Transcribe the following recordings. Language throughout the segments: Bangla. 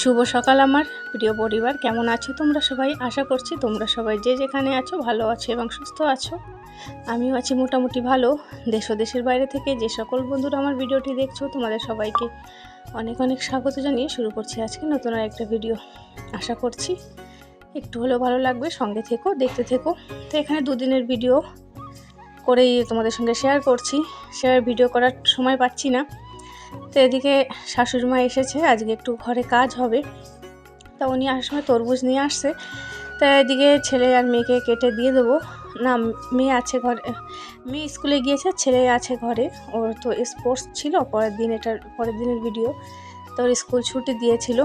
শুভ সকাল আমার। প্রিয় পরিবার, কেমন আছো তোমরা সবাই? আশা করছি তোমরা সবাই যে যেখানে আছো ভালো আছো এবং সুস্থ আছো। আমিও আছি মোটামুটি ভালো। দেশ দেশের বাইরে থেকে যে সকল বন্ধুরা আমার ভিডিওটি দেখছ, তোমাদের সবাইকে অনেক অনেক স্বাগত জানিয়ে শুরু করছি আজকে নতুন আর একটা ভিডিও। আশা করছি একটু হলেও ভালো লাগবে, সঙ্গে থেকো, দেখতে থেকো। তো এখানে দুদিনের ভিডিও করেই তোমাদের সঙ্গে শেয়ার করছি। শেয়ার ভিডিও করার সময় পাচ্ছি না। তো এদিকে শাশুড়ি মা এসেছে, আজকে একটু ঘরে কাজ হবে। তা উনি আসার সময় তরমুজ নিয়ে আসছে। তা এদিকে ছেলে আর মেয়েকে কেটে দিয়ে দেবো। না, মেয়ে আছে ঘরে, মেয়ে স্কুলে গিয়েছে, ছেলে আছে ঘরে। ওর তো স্পোর্টস ছিল, পরের দিন এটার, পরের দিনের ভিডিও। তো ওর স্কুল ছুটি দিয়েছিল।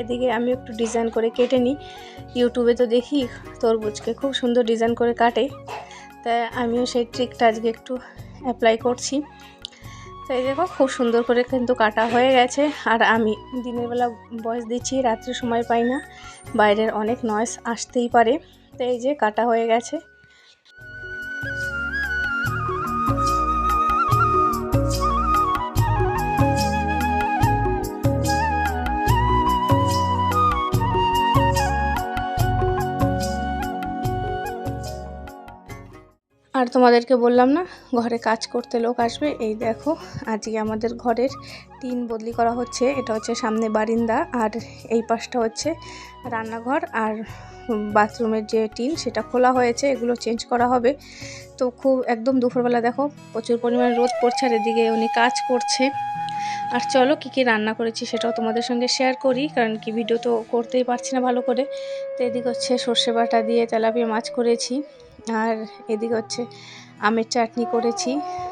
এদিকে আমি একটু ডিজাইন করে কেটে নিই। ইউটিউবে তো দেখি তরমুজকে খুব সুন্দর ডিজাইন করে কাটে। তাই আমিও সেই ট্রিকটা আজকে একটু অ্যাপ্লাই করছি। তাই দেখো, খুব সুন্দর করে কিন্তু কাটা হয়ে গেছে। আর আমি দিনের বেলা বয়স দিচ্ছি, রাত্রে সময় পাই না। বাইরের অনেক নয়েস আসতেই পারে। তাই যে কাটা হয়ে গেছে। আর তোমাদেরকে বললাম না, ঘরে কাজ করতে লোক আসবে। এই দেখো, আজকে আমাদের ঘরের টিন বদলি করা হচ্ছে। এটা হচ্ছে সামনে বারিন্দা আর এই পাশটা হচ্ছে রান্নাঘর আর বাথরুমের যে টিন সেটা খোলা হয়েছে, এগুলো চেঞ্জ করা হবে। তো খুব একদম দুপুরবেলা দেখো, প্রচুর পরিমাণে রোদ পড়ছে আর এদিকে উনি কাজ করছে। আর চলো কী কী রান্না করেছি সেটাও তোমাদের সঙ্গে শেয়ার করি, কারণ কি ভিডিও তো করতেই পারছি না ভালো করে। তো এদিকে হচ্ছে সর্ষে বাটা দিয়ে তেলাপিয়া মাছ করেছি। আর এদিকে হচ্ছে আমের চাটনি করেছি,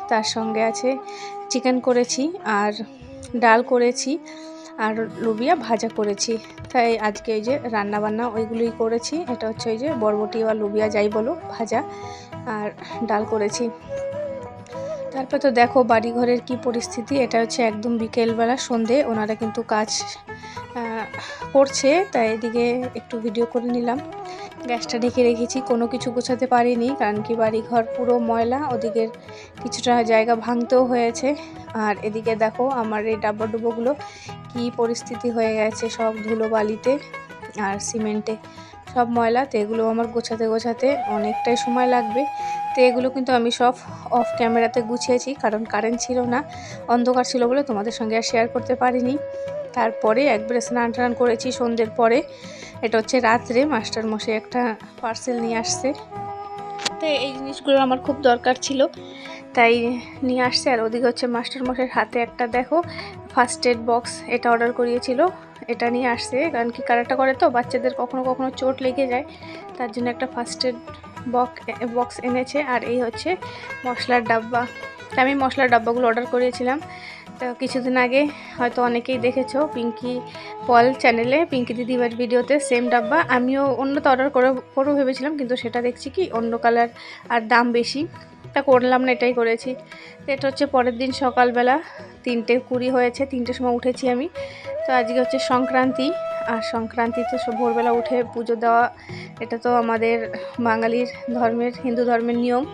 তার সঙ্গে আছে চিকেন করেছি আর ডাল করেছি আর লুবিয়া ভাজা করেছি। তাই আজকে এই যে রান্না বান্না ওইগুলোই করেছি, এটা হচ্ছে ওই যে বরবটি বা লুবিয়া যাই বলো, ভাজা আর ডাল করেছি। তারপর তো দেখো বাড়ি ঘরের কি পরিস্থিতি, এটা হচ্ছে একদম বিকেলবেলা সন্ধে, ওনারা কিন্তু কাজ করছে, তাই এদিকে একটু ভিডিও করে নিলাম। গ্যাসটা ঢেকে রেখেছি, কোনো কিছু গোছাতে পারিনি, কারণ কি বাড়ি ঘর পুরো ময়লা, ওদিকের কিছুটা জায়গা ভাঙতেও হয়েছে। আর এদিকে দেখো আমার এই ডাব্বা ডুবোগুলো কি পরিস্থিতি হয়ে গেছে, সব ধুলো বালিতে আর সিমেন্টে। সব ময়লা, তো এগুলো আমার গোছাতে গোছাতে অনেকটাই সময় লাগবে। তো এগুলো কিন্তু আমি সব অফ ক্যামেরাতে গুছিয়েছি, কারণ কারেন্ট ছিল না, অন্ধকার ছিল বলে তোমাদের সঙ্গে আর শেয়ার করতে পারিনি। তারপরে একবারে স্নান টান করেছি সন্ধ্যের পরে। এটা হচ্ছে রাত্রে, মাস্টার মশাই একটা পার্সেল নিয়ে আসছে। তো এই জিনিসগুলো আমার খুব দরকার ছিল, তাই নিয়ে আসছে। আর ওদিকে হচ্ছে মাস্টার মশাইয়ের হাতে একটা দেখো ফার্স্ট এড বক্স এটা অর্ডার করিয়েছিল, এটা নিয়ে আসছে। কারণ কি কারাটা করে তো, বাচ্চাদের কখনো কখনো চোট লেগে যায়, তার জন্য একটা ফার্স্ট এড বক্স বক্স এনেছে। আর এই হচ্ছে মশলার ডাব্বা। আমি মশলার ডাব্বাগুলো অর্ডার করিয়েছিলাম। তো কিছুদিন আগে হয়তো অনেকেই দেখেছ পিঙ্কি পল চ্যানেলে, পিঙ্কি দিদিবার ভিডিওতে সেম ডাব্বা। আমিও অন্যতে অর্ডার করে করব ভেবেছিলাম, কিন্তু সেটা দেখছি কি অন্য কালার আর দাম বেশি। তা করলাম না, এটাই করেছি। এটা হচ্ছে পরের দিন সকালবেলা, তিনটে কুড়ি হয়েছে, তিনটের সময় উঠেছি আমি। তো আজকে হচ্ছে সংক্রান্তি, আর সংক্রান্তিতে সব ভোরবেলা উঠে পুজো দেওয়া, এটা তো আমাদের বাঙালির ধর্মের, হিন্দু ধর্মের নিয়ম।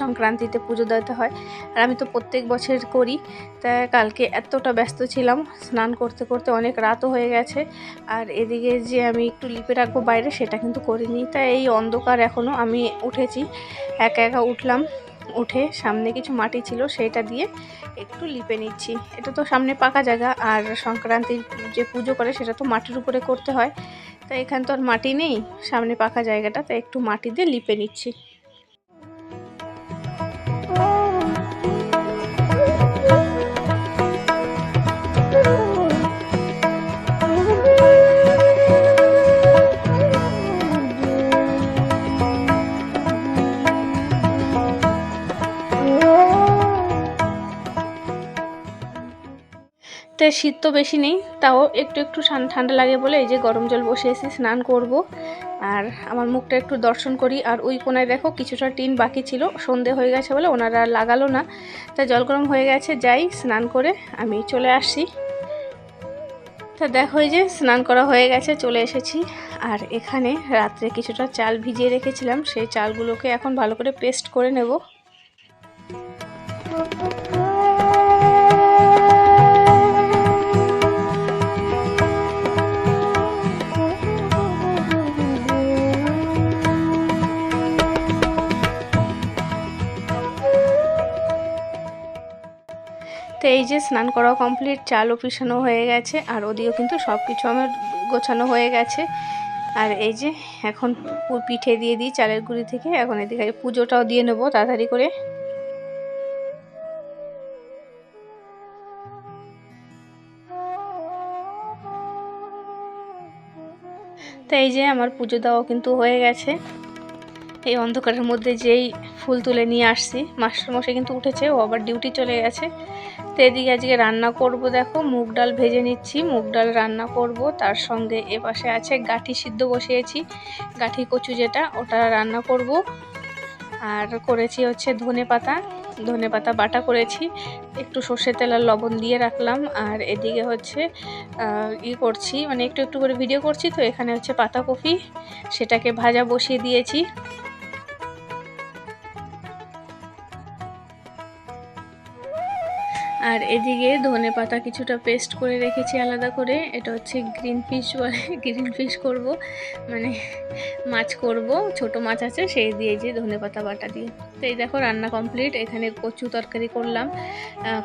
সংক্রান্তিতে পুজো দিতে হয়। আর আমি তো প্রত্যেক বছর করি তাই কালকে এতটা ব্যস্ত ছিলাম, স্নান করতে করতে অনেক রাতও হয়ে গেছে। আর এদিকে যে আমি একটু লিপে রাখব বাইরে, সেটা কিন্তু করিনি। তাই এই অন্ধকার এখনও আমি উঠেছি, একা একা উঠলাম, উঠে সামনে কিছু মাটি ছিল সেইটা দিয়ে একটু লিপে নিচ্ছি। এটা তো সামনে পাকা জায়গা, আর সংক্রান্তির যে পুজো করে সেটা তো মাটির উপরে করতে হয়। তাই এখানে তো আর মাটি নেই, সামনে পাকা জায়গাটা তাই একটু মাটি দিয়ে লিপে নিচ্ছি। তো শীত তো বেশি নেই, তাও একটু একটু ঠান্ডা লাগে বলে এই যে গরম জল বসে এসে স্নান করব। আর আমার মুখটা একটু দর্শন করি। আর ওই কোনায় দেখো কিছুটা টিন বাকি ছিল, সন্ধে হয়ে গেছে বলে ওনারা লাগালো না। তা জল গরম হয়ে গেছে, যাই স্নান করে আমি চলে আসছি। তা দেখো এই যে স্নান করা হয়ে গেছে, চলে এসেছি। আর এখানে রাত্রে কিছুটা চাল ভিজিয়ে রেখেছিলাম, সেই চালগুলোকে এখন ভালো করে পেস্ট করে নেব। এই যে স্নান করা কমপ্লিট চালও পিছানো হয়ে গেছে, আর ওদিকেও কিন্তু সব কিছু আমার গোছানো হয়ে গেছে। আর এই যে এখন পিঠে দিয়ে দিই চালের গুঁড়ি থেকে, এখন এদিকে পুজোটাও দিয়ে নেব তাড়াতাড়ি করে। তো এই যে আমার পুজো দেওয়া কিন্তু হয়ে গেছে। এই অন্ধকারের মধ্যে যেই ফুল তুলে নিয়ে আসছি, মাস্টারমশাই কিন্তু উঠেছে, ও আবার ডিউটি চলে গেছে। তো এদিকে আজকে রান্না করব, দেখো মুগ ডাল ভেজে নিচ্ছি, মুগ ডাল রান্না করব। তার সঙ্গে এ পাশে আছে গাঠি সিদ্ধ বসিয়েছি, গাঠি কচু যেটা, ওটা রান্না করব। আর করেছি হচ্ছে ধনে পাতা ধনে পাতা বাটা করেছি, একটু সর্ষের তেল আর লবণ দিয়ে রাখলাম। আর এদিকে হচ্ছে ই করছি মানে একটু একটু করে ভিডিও করছি তো, এখানে হচ্ছে পাতাকপি, সেটাকে ভাজা বসিয়ে দিয়েছি। আর এদিকে ধনে পাতা কিছুটা পেস্ট করে রেখেছি আলাদা করে। এটা হচ্ছে গ্রিন ফিশ বলে গ্রিন ফিশ করব। মানে মাছ করব, ছোট মাছ আছে, সেই দিয়ে যে ধনে পাতা বাটা দিয়ে। তো এই দেখো রান্না কমপ্লিট এখানে কচু তরকারি করলাম।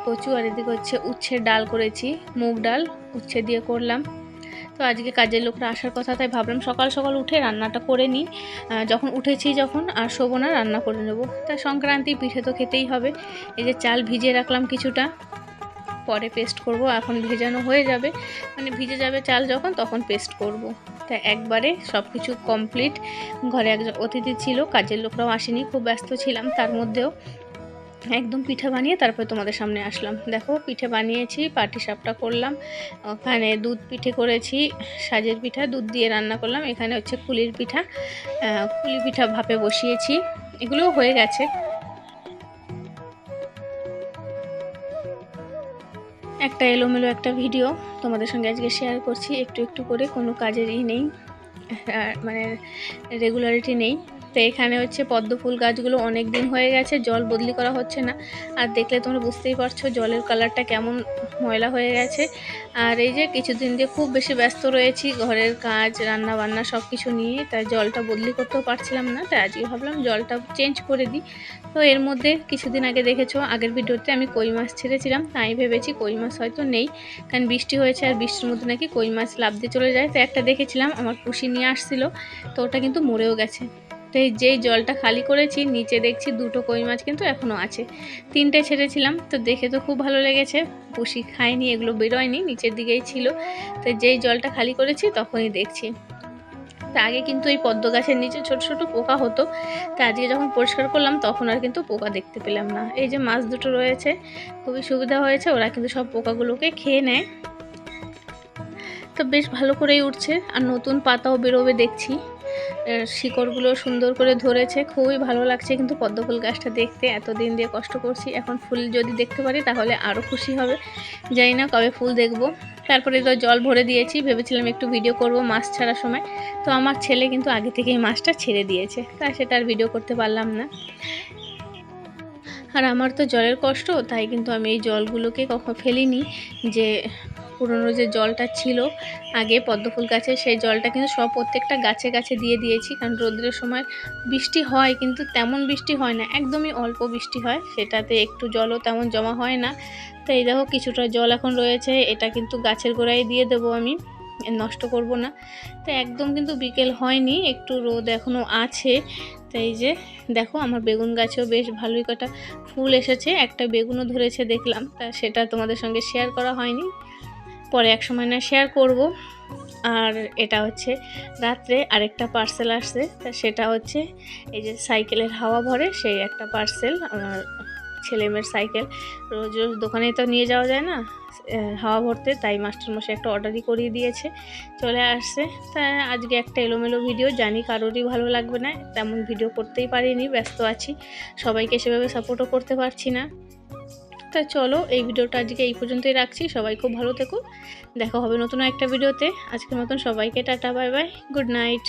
কচু আর এদিকে হচ্ছে উচ্ছে ডাল করেছি, মুগ ডাল উচ্ছে দিয়ে করলাম। তো আজকে কাজের লোকরা আসার কথা, তাই ভাবলাম সকাল সকাল উঠে রান্নাটা করে নিই। যখন উঠেছি যখন আর শোবো না, রান্না করে নেব। তাই সংক্রান্তি পিঠে তো খেতেই হবে। এই যে চাল ভিজিয়ে রাখলাম কিছুটা, পরে পেস্ট করব। এখন ভেজানো হয়ে যাবে। মানে ভিজে যাবে চাল যখন, তখন পেস্ট করব। তা একবারে সব কিছু কমপ্লিট। ঘরে একজন অতিথি ছিল, কাজের লোকরাও আসেনি, খুব ব্যস্ত ছিলাম। তার মধ্যেও একদম পিঠা বানিয়ে তারপরে তোমাদের সামনে আসলাম। দেখো, পিঠে বানিয়েছি, পাটি সাপটা করলাম, ওখানে দুধ পিঠে করেছি, সাজের পিঠা, দুধ দিয়ে রান্না করলাম। এখানে হচ্ছে কুলির পিঠা কুলি পিঠা ভাপে বসিয়েছি। এগুলোও হয়ে গেছে। একটা এলোমেলো একটা ভিডিও তোমাদের সঙ্গে আজকে শেয়ার করছি। একটু একটু করে কোনো কাজের ই নেই মানে রেগুলারিটি নেই। তো এখানে হচ্ছে পদ্ম ফুল গাছগুলো অনেক দিন হয়ে গেছে, জল বদলি করা হচ্ছে না। আর দেখলে তোমরা বুঝতেই পারছ জলের কালারটা কেমন ময়লা হয়ে গেছে। আর এই যে কিছুদিন দিয়ে খুব বেশি ব্যস্ত রয়েছি, ঘরের কাজ রান্না বান্না সব কিছু নিয়ে, তাই জলটা বদলি করতেও পারছিলাম না, তাই আজকে ভাবলাম জলটা চেঞ্জ করে দিই। তো এর মধ্যে কিছুদিন আগে দেখেছ, আগের ভিডিওতে আমি কই মাছ ছেড়েছিলাম, তাই ভেবেছি কই মাছ হয়তো নেই, কারণ বৃষ্টি হয়েছে আর বৃষ্টির মধ্যে নাকি কই মাছ লাভ দিয়ে চলে যায়। তো একটা দেখেছিলাম, আমার পুষি নিয়ে আসছিল, তো ওটা কিন্তু মরেও গেছে। তো এই যেই জলটা খালি করেছি, নিচে দেখছি দুটো কই মাছ কিন্তু এখনও আছে। তিনটে ছেড়েছিলাম, তো দেখে তো খুব ভালো লেগেছে। পুষি খায়নি এগুলো বেরোয়নি, নিচের দিকেই ছিল। তো যেই জলটা খালি করেছি, তখনই দেখছি। তা আগে কিন্তু এই পদ্ম গাছের নিচে ছোট ছোট পোকা হতো। তা আজকে যখন পরিষ্কার করলাম, তখন আর কিন্তু পোকা দেখতে পেলাম না। এই যে মাছ দুটো রয়েছে, খুবই সুবিধা হয়েছে, ওরা কিন্তু সব পোকাগুলোকে খেয়ে নেয়। তো বেশ ভালো করেই উঠছে, আর নতুন পাতাও বেরোবে দেখছি। শিকড়গুলো সুন্দর করে ধরেছে, খুবই ভালো লাগছে কিন্তু পদ্মফুল গাছটা দেখতে, এতদিন দিয়ে কষ্ট করছি, এখন ফুল যদি দেখতে পারি তাহলে আরও খুশি হবে। জানি না কবে ফুল দেখব। তারপরে তো জল ভরে দিয়েছি, ভেবেছিলাম একটু ভিডিও করব মাছ ছাড়ার সময়। তো আমার ছেলে কিন্তু আগে থেকেই মাছটা ছেড়ে দিয়েছে, তা সেটা আর ভিডিও করতে পারলাম না। আর আমার তো জলের কষ্ট, তাই কিন্তু আমি এই জলগুলোকে কখনো ফেলিনি যে পুরনো যে জলটা ছিল আগে পদ্মফুল গাছে, সেই জলটা কিন্তু সব প্রত্যেকটা গাছে গাছে দিয়ে দিয়েছি। কারণ রোদ্রের সময় বৃষ্টি হয়, কিন্তু তেমন বৃষ্টি হয় না। একদমই অল্প বৃষ্টি হয়, সেটাতে একটু জলও তেমন জমা হয় না। তো এই দেখো কিছুটা জল এখন রয়েছে, এটা কিন্তু গাছের গোড়ায় দিয়ে দেবো আমি, নষ্ট করব না। তো একদম কিন্তু বিকেল হয়নি, একটু রোদ এখনও আছে। তাই যে দেখো আমার বেগুন গাছেও বেশ ভালোই কটা ফুল এসেছে, একটা বেগুনও ধরেছে দেখলাম, তা সেটা তোমাদের সঙ্গে শেয়ার করা হয়নি। পরে এক সময় না শেয়ার করব। আর এটা হচ্ছে রাত্রে আরেকটা পার্সেল আসছে, তা সেটা হচ্ছে এই যে সাইকেলের হাওয়া ভরে সেই একটা পার্সেল আমার ছেলে মেয়ের সাইকেল রোজ রোজ দোকানে তো নিয়ে যাওয়া যায় না হাওয়া ভরতে, তাই মাস্টারমশাই একটা অর্ডারই করিয়ে দিয়েছে। চলে আসছে, তা আজকে একটা এলোমেলো ভিডিও জানি কারোরই ভালো লাগবে না, তেমন ভিডিও করতেই পারিনি, ব্যস্ত আছি। সবাইকে সেভাবে সাপোর্টও করতে পারছি না। তা চলো, এই ভিডিওটা আজকে এই পর্যন্তই রাখছি। সবাই খুব ভালো থেকো। দেখা হবে নতুন একটা ভিডিওতে। আজকের মতন সবাইকে tata, bye bye, good night.